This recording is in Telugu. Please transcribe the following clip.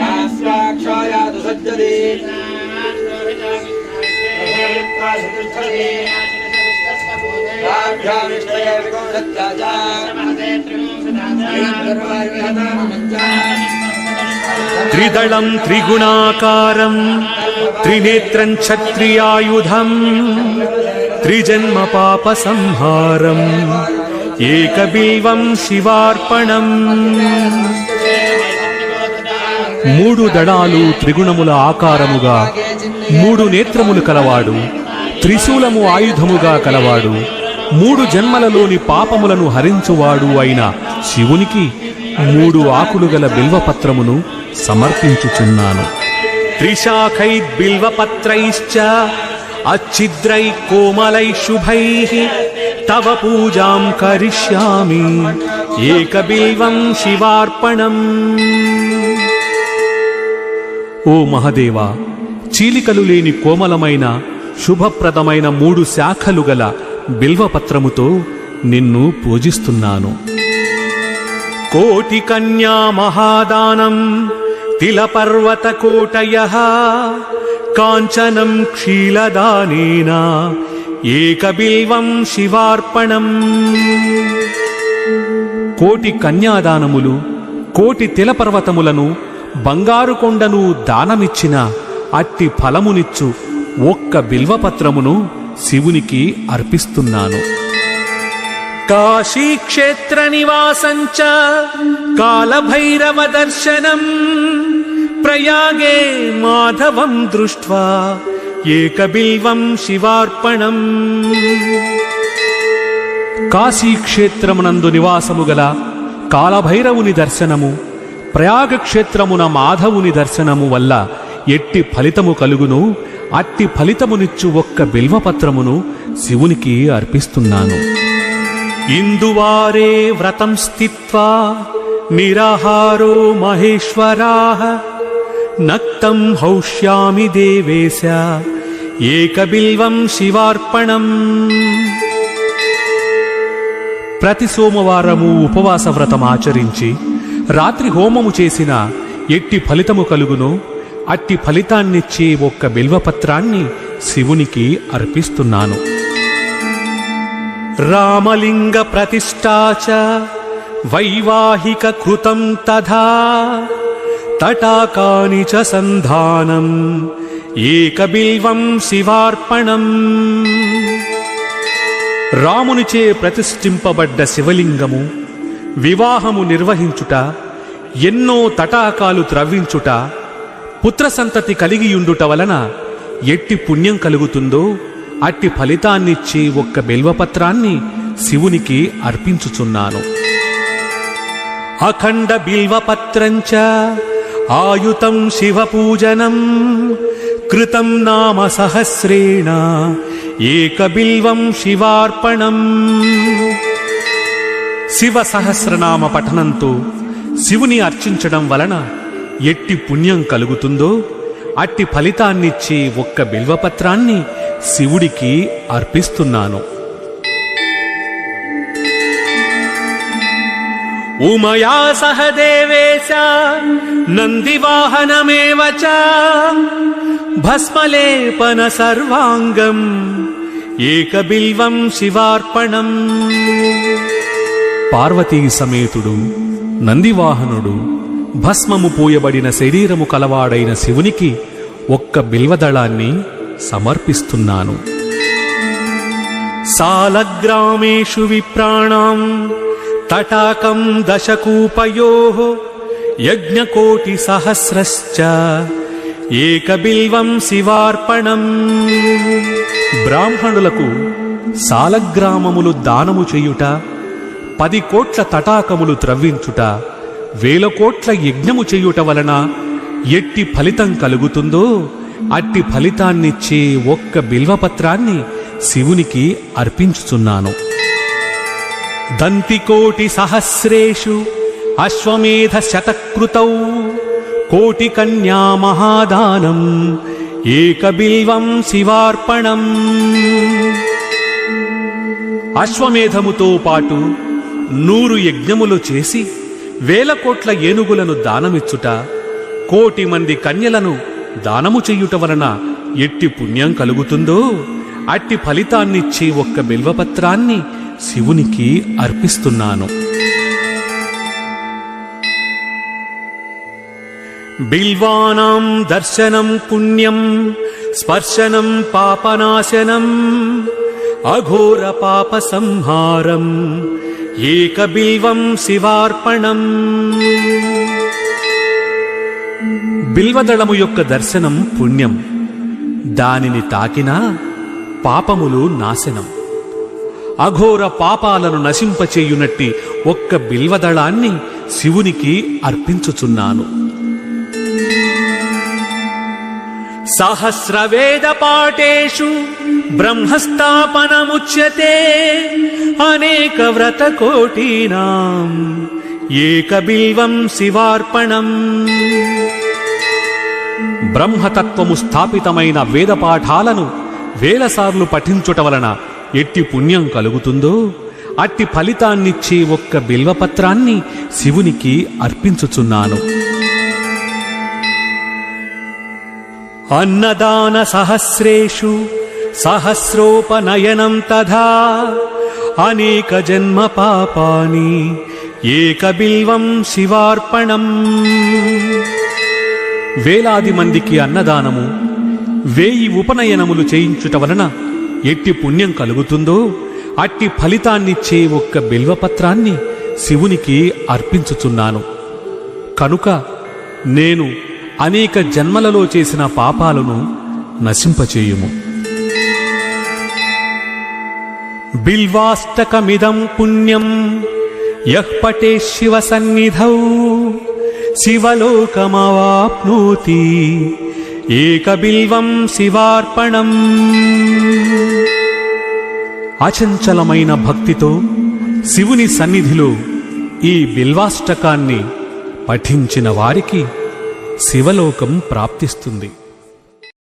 నాస్యాక్షాయాతు సజ్జది రాభ్యామిష్టయ విగౌరత్యాచ త్రిదళం త్రిగుణాకారం త్రినేత్రం క్షత్రియాయుధం త్రిజన్మ పాప సంహారం ఏకబిల్వం శివార్పణం. మూడు దళాలు త్రిగుణముల ఆకారముగా మూడు నేత్రములు కలవాడు త్రిశూలము ఆయుధముగా కలవాడు మూడు జన్మలలోని పాపములను హరించువాడు అయిన శివునికి మూడు ఆకులు గల బిల్వపత్రమును సమర్పించుచున్నాను. త్రిశాఖై బిల్వపత్రైశ్చ అచ్చిద్రై కోమలై శుభై. తవ పూజాం కరిష్యామి. ఏకబిల్వం శివార్పణం. ఓ మహదేవా చీలికలు లేని కోమలమైన శుభప్రదమైన మూడు శాఖలు గల బిల్వపత్రముతో నిన్ను పూజిస్తున్నాను. కోటి కన్యా మహాదానం తిలపర్వత కోటయ. కాంచనం క్షీలదానేన ఏకబిల్వం శివార్పణం. కోటి కన్యాదానములు కోటి తిలపర్వతములను బంగారు కొండను దానమిచ్చిన అట్టి ఫలమునిచ్చు ఒక్క బిల్వపత్రమును శివునికి అర్పిస్తున్నాను. కాశీక్షేత్ర నివాసంచ కాలభైరవ దర్శనం. ప్రయాగే మాధవం దృష్ట్వా ఏకబిల్వం శివార్పణం. కాశీక్షేత్రమునందు నివాసము గల కాలభైరవుని దర్శనము ప్రయాగక్షేత్రమున మాధవుని దర్శనము వల్ల ఎట్టి ఫలితము కలుగును అట్టి ఫలితమునిచ్చు ఒక్క బిల్వపత్రమును శివునికి అర్పిస్తున్నాను. ఇందువారే వ్రతం స్థిత్వా నిరాహారో మహేశ్వరా. నక్తం హౌష్యామి దేవేశ ఏకబిల్వం శివార్పణం ప్రతి సోమవారము ఉపవాస వ్రతం ఆచరించి రాత్రి హోమము చేసిన ఎట్టి ఫలితము కలుగును అట్టి ఫలితాన్నిచ్చే ఒక్క బిల్వపత్రాన్ని శివునికి అర్పిస్తున్నాను. రామలింగ ప్రతిష్టాచ వైవాహిక కృతం తథా తటాకాని చ సంధానం ఏకబిల్వం శివార్పణం. రామునిచే ప్రతిష్ఠింపబడ్డ శివలింగము వివాహము నిర్వహించుట ఎన్నో తటాకాలు త్రవ్వించుట పుత్రసంతతి కలిగియుండుట వలన ఎట్టి పుణ్యం కలుగుతుందో అట్టి ఫలితాన్నిచ్చే ఒక్క బిల్వపత్రాన్ని శివునికి అర్పించుచున్నాను. అఖండ బిల్వపత్రంచ ఆయుతం శివపూజనం కృతం నామ సహస్రేణ ఏకబిల్వం శివార్పణం. శివ సహస్రనామ పఠనంతో శివుని అర్చించడం వలన ఎట్టి పుణ్యం కలుగుతుందో అట్టి ఫలితాన్నిచ్చే ఒక్క బిల్వపత్రాన్ని శివుడికి అర్పిస్తున్నాను. ఉమయా సహ దేవేశ నందివాహనమేవ భస్మలేపన సర్వాంగం ఏకబిల్వం శివార్పణం. పార్వతీ సమేతుడు నందివాహనుడు భస్మము పూయబడిన శరీరము కలవాడైన శివునికి ఒక్క బిల్వదళాన్ని సమర్పిస్తున్నాను. సాలగ్రామేషు విప్రాణం తటాకం దశకూపయో యజ్ఞకోటి సహస్రశ్చ ఏకబిల్వం శివార్పణం. బ్రాహ్మణులకు సాలగ్రామములు దానము చేయుట పది కోట్ల తటాకములు త్రవ్వించుట వేల కోట్ల యజ్ఞము చేయుట వలన ఎట్టి ఫలితం కలుగుతుందో అట్టి ఫలితాన్నిచ్చే ఒక్క బిల్వపత్రాన్ని శివునికి అర్పించుచున్నాను. దంతికోటి సహస్రేషు అశ్వమేధ శతకృతౌ కోటి కన్యా మహాదానం ఏకబిల్వం శివార్పణం. అశ్వమేధముతో పాటు నూరు యజ్ఞములు చేసి వేల కోట్ల ఏనుగులను దానమిచ్చుట కోటి మంది కన్యలను దానము చెయ్యుట వలన ఎట్టి పుణ్యం కలుగుతుందో అట్టి ఫలితాన్నిచ్చే ఒక్క బిల్వపత్రాన్ని శివునికి అర్పిస్తున్నాను. బిల్వానాం దర్శనం పుణ్యం స్పర్శనం పాపనాశనం అఘోర పాప సంహారం ఏక బిల్వం శివార్పణం. బిల్వదళము యొక్క దర్శనం పుణ్యం దానిని తాకినా పాపములు నాశనం. అఘోర పాపాలను నశింపచేయునట్టి ఒక్క బిల్వదళాన్ని శివునికి అర్పించుచున్నాను. సహస్రవేద పాఠేషు బ్రహ్మస్థాపనముచ్యతే అనేక వ్రత కోటీనాం ఏక బిల్వం శివార్పణం. బ్రహ్మతత్వము స్థాపితమైన వేద పాఠాలను వేలసార్లు పఠించుట వలన ఎట్టి పుణ్యం కలుగుతుందో అట్టి ఫలితాన్నిచ్చే ఒక్క బిల్వపత్రాన్ని శివునికి అర్పించుచున్నాను. అన్నదాన సహస్రేషు సహస్రోపనయనం తథా అనేక జన్మ పాపాని ఏక బిల్వం శివార్పణం. వేలాది మందికి అన్నదానము వేయి ఉపనయనములు చేయించుట వలన ఎట్టి పుణ్యం కలుగుతుందో అట్టి ఫలితాన్నిచ్చే ఒక్క బిల్వపత్రాన్ని శివునికి అర్పించుచున్నాను. కనుక నేను అనేక జన్మలలో చేసిన పాపాలను నశింపచేయుము. బిల్వాష్టకమిదం పుణ్యం యః పటే శివ సన్నిధౌ శివలోకమవాప్నోతి. ఏకబిల్వం శివార్పణం. అచంచలమైన భక్తితో శివుని సన్నిధిలో ఈ బిల్వాష్టకాన్ని పఠించిన వారికి శివలోకం ప్రాప్తిస్తుంది.